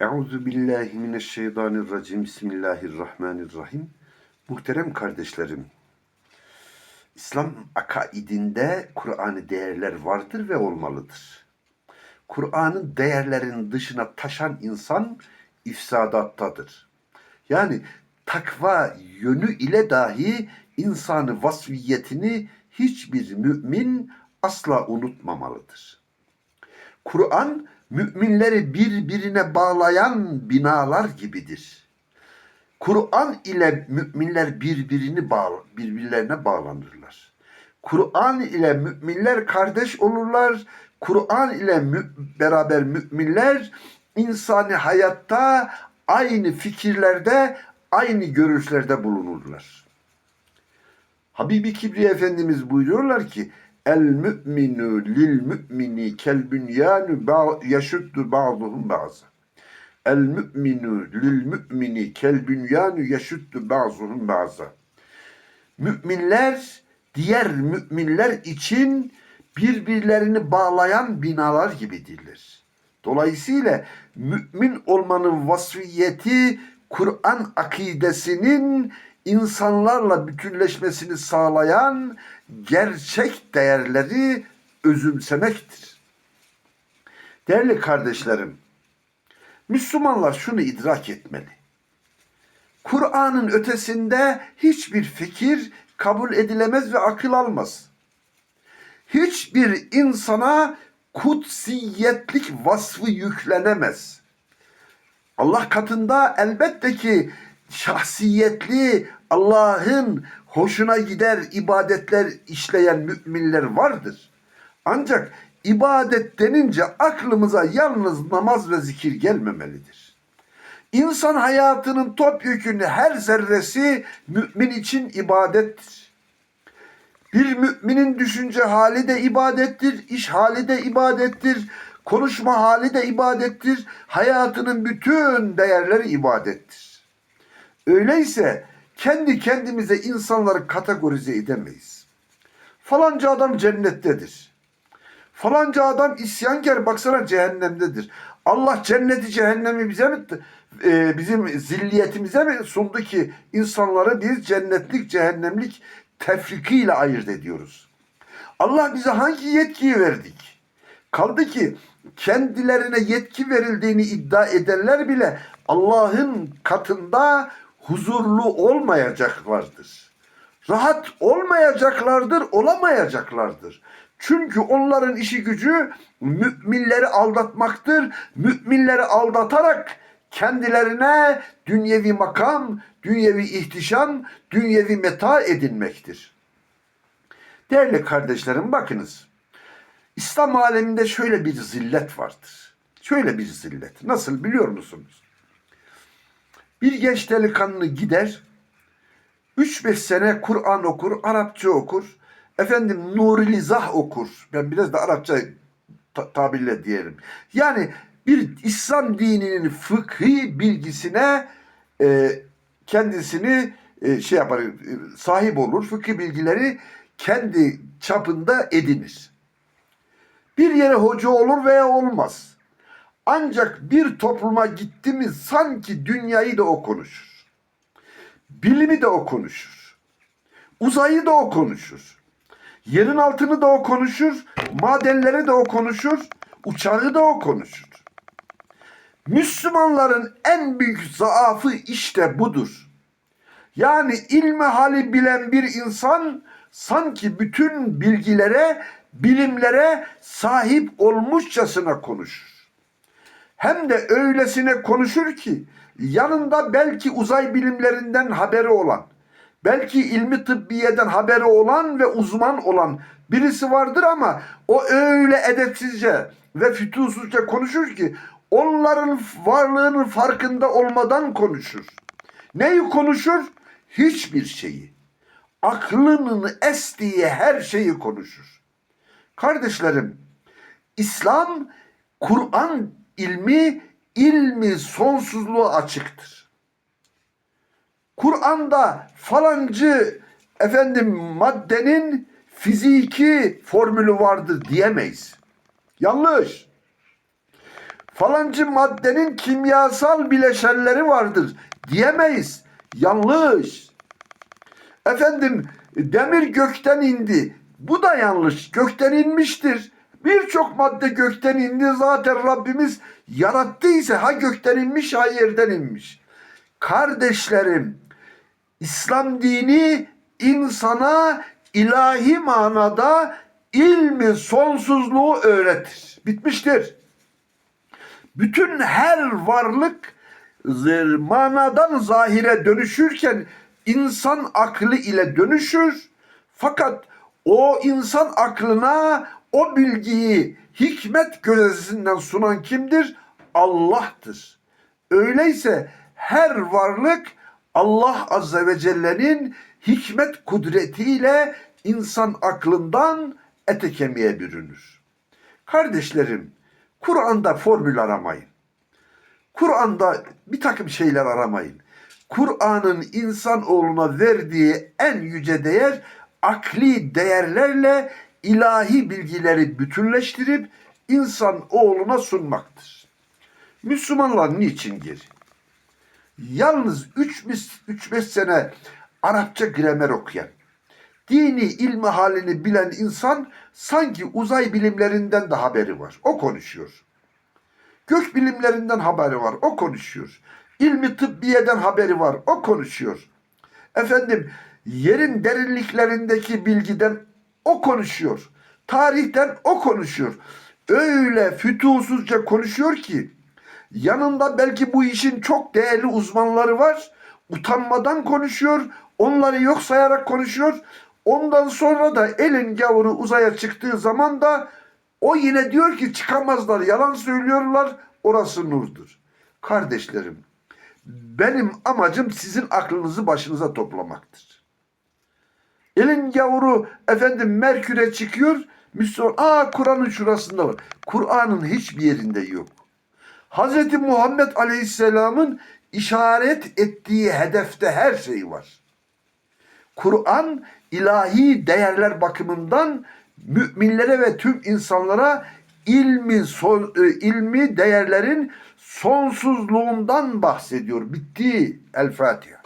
Euzu billahi mineşşeytanirracim. Bismillahirrahmanirrahim. Muhterem kardeşlerim, İslam akaidinde Kur'an'ı değerler vardır ve olmalıdır. Kur'an'ın değerlerin dışına taşan insan ifsadattadır. Yani takva yönü ile dahi insanı vasfiyetini hiçbir mümin asla unutmamalıdır. Kur'an müminleri birbirine bağlayan binalar gibidir. Kur'an ile müminler birbirini bağ, birbirlerine bağlanırlar. Kur'an ile müminler kardeş olurlar. Kur'an ile mü, beraber müminler insani hayatta aynı fikirlerde, aynı görüşlerde bulunurlar. Habibi Kibriya Efendimiz buyuruyorlar ki El mü'minu lil mü'mini kel bünyanu yaşuddu ba'duhum bazı. El mü'minu lil mü'mini kel bünyanu yaşuddu ba'duhum bazı. Müminler diğer müminler için birbirlerini bağlayan binalar gibidirler. Dolayısıyla mümin olmanın vasfiyeti Kur'an akidesinin insanlarla bütünleşmesini sağlayan gerçek değerleri özümsemektir. Değerli kardeşlerim, Müslümanlar şunu idrak etmeli. Kur'an'ın ötesinde hiçbir fikir kabul edilemez ve akıl almaz. Hiçbir insana kutsiyetlik vasfı yüklenemez. Allah katında elbette ki şahsiyetli Allah'ın hoşuna gider ibadetler işleyen müminler vardır. Ancak ibadet denince aklımıza yalnız namaz ve zikir gelmemelidir. İnsan hayatının topyekünü her zerresi mümin için ibadettir. Bir müminin düşünce hali de ibadettir, iş hali de ibadettir, konuşma hali de ibadettir, hayatının bütün değerleri ibadettir. Öyleyse kendi kendimize insanları kategorize edemeyiz. Falanca adam cennettedir. Falanca adam isyankar baksana cehennemdedir. Allah cenneti cehennemi bize mi e, bizim zilliyetimize mi sundu ki insanları biz cennetlik cehennemlik tefrikiyle ayırt ediyoruz. Allah bize hangi yetkiyi verdik? Kaldı ki kendilerine yetki verildiğini iddia edenler bile Allah'ın katında huzurlu olmayacaklardır. Rahat olmayacaklardır, olamayacaklardır. Çünkü onların işi gücü müminleri aldatmaktır. Müminleri aldatarak kendilerine dünyevi makam, dünyevi ihtişam, dünyevi meta edinmektir. Değerli kardeşlerim bakınız. İslam aleminde şöyle bir zillet vardır. Şöyle bir zillet. Nasıl biliyor musunuz? Bir genç delikanlı gider, 3-5 sene Kur'an okur, Arapça okur, efendim Nurilizah okur. Ben biraz da Arapça ta- tabirle diyelim. Yani bir İslam dininin fıkhi bilgisine e, kendisini e, şey yapar, e, sahip olur. Fıkhi bilgileri kendi çapında edinir. Bir yere hoca olur veya olmaz. Ancak bir topluma gitti mi sanki dünyayı da o konuşur. Bilimi de o konuşur. Uzayı da o konuşur. Yerin altını da o konuşur. Madenleri de o konuşur. Uçağı da o konuşur. Müslümanların en büyük zaafı işte budur. Yani ilmi hali bilen bir insan sanki bütün bilgilere, bilimlere sahip olmuşçasına konuşur. Hem de öylesine konuşur ki yanında belki uzay bilimlerinden haberi olan, belki ilmi tıbbiyeden haberi olan ve uzman olan birisi vardır ama o öyle edepsizce ve fütursuzca konuşur ki onların varlığının farkında olmadan konuşur. Neyi konuşur? Hiçbir şeyi. Aklının estiği her şeyi konuşur. Kardeşlerim, İslam, Kur'an ilmi, ilmi sonsuzluğa açıktır. Kur'an'da falancı efendim maddenin fiziki formülü vardır diyemeyiz. Yanlış. Falancı maddenin kimyasal bileşenleri vardır diyemeyiz. Yanlış. Efendim demir gökten indi. Bu da yanlış. Gökten inmiştir. Birçok madde gökten indi. Zaten Rabbimiz yarattıysa ha gökten inmiş ha yerden inmiş. Kardeşlerim İslam dini insana ilahi manada ilmi sonsuzluğu öğretir. Bitmiştir. Bütün her varlık manadan zahire dönüşürken insan aklı ile dönüşür. Fakat o insan aklına o bilgiyi hikmet gözetisinden sunan kimdir? Allah'tır. Öyleyse her varlık Allah Azze ve Celle'nin hikmet kudretiyle insan aklından ete kemiğe bürünür. Kardeşlerim, Kur'an'da formül aramayın. Kur'an'da bir takım şeyler aramayın. Kur'an'ın insanoğluna verdiği en yüce değer akli değerlerle ilahi bilgileri bütünleştirip insan oğluna sunmaktır. Müslümanlar niçin geri? Yalnız 3-5 sene Arapça gramer okuyan, dini ilmi halini bilen insan sanki uzay bilimlerinden de haberi var. O konuşuyor. Gök bilimlerinden haberi var. O konuşuyor. İlmi tıbbiyeden haberi var. O konuşuyor. Efendim yerin derinliklerindeki bilgiden o konuşuyor. Tarihten o konuşuyor. Öyle fütuhsuzca konuşuyor ki yanında belki bu işin çok değerli uzmanları var. Utanmadan konuşuyor. Onları yok sayarak konuşuyor. Ondan sonra da elin gavuru uzaya çıktığı zaman da o yine diyor ki çıkamazlar, yalan söylüyorlar, orası nurdur. Kardeşlerim, benim amacım sizin aklınızı başınıza toplamaktır. Elin gavuru efendim Merkür'e çıkıyor, Müslüman, aa Kur'an'ın şurasında var. Kur'an'ın hiçbir yerinde yok. Hz. Muhammed Aleyhisselam'ın işaret ettiği hedefte her şey var. Kur'an ilahi değerler bakımından müminlere ve tüm insanlara ilmi son, e, ilmi değerlerin sonsuzluğundan bahsediyor. Bitti. El Fatiha.